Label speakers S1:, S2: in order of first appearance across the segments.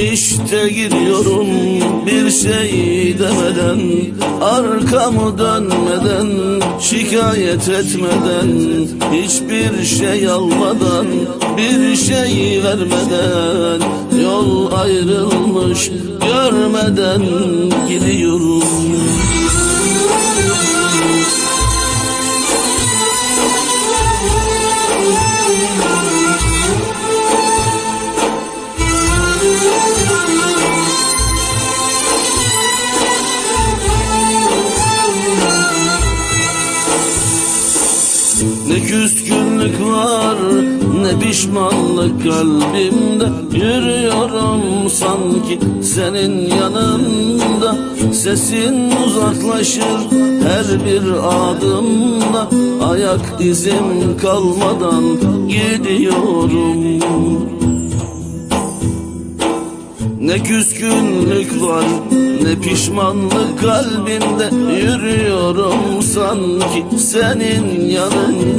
S1: işte gidiyorum bir şey demeden Arkamı dönmeden Şikayet etmeden Hiçbir şey almadan Bir şey vermeden Yol ayrılmış görmeden gidiyorum Ne küskünlük var ne pişmanlık kalbimde. Yürüyorum sanki senin yanında. Sesin uzaklaşır her bir adımda. Ayak izim kalmadan gidiyorum. Ne küskünlük var ne pişmanlık kalbimde. Yürüyorum sanki senin yanında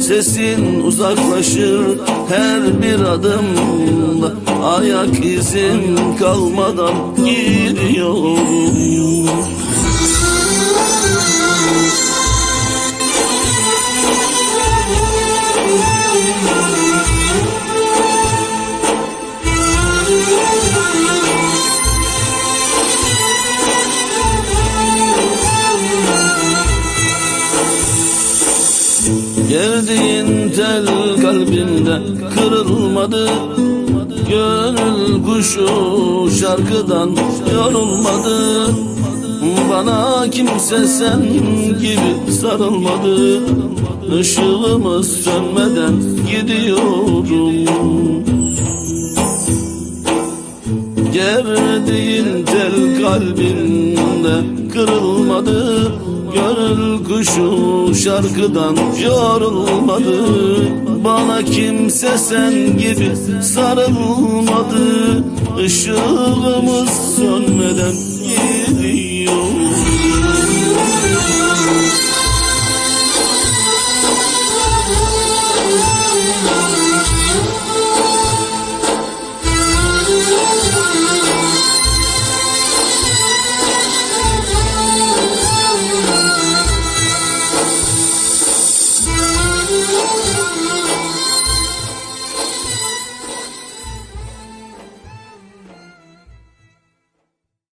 S1: Sesin uzaklaşır her bir adımda. Ayak izim kalmadan gidiyorum Gerdiğin tel kalbimde kırılmadı. Gönül kuşu şarkıdan yorulmadı. Bana kimse sen gibi sarılmadı. Işığımız sönmeden gidiyorum Gerdiğin tel kalbinde kırılmadı. Gönül kuşu şarkıdan yorulmadı. Bana kimse sen gibi sarılmadı. Işığımız sönmeden gidiyor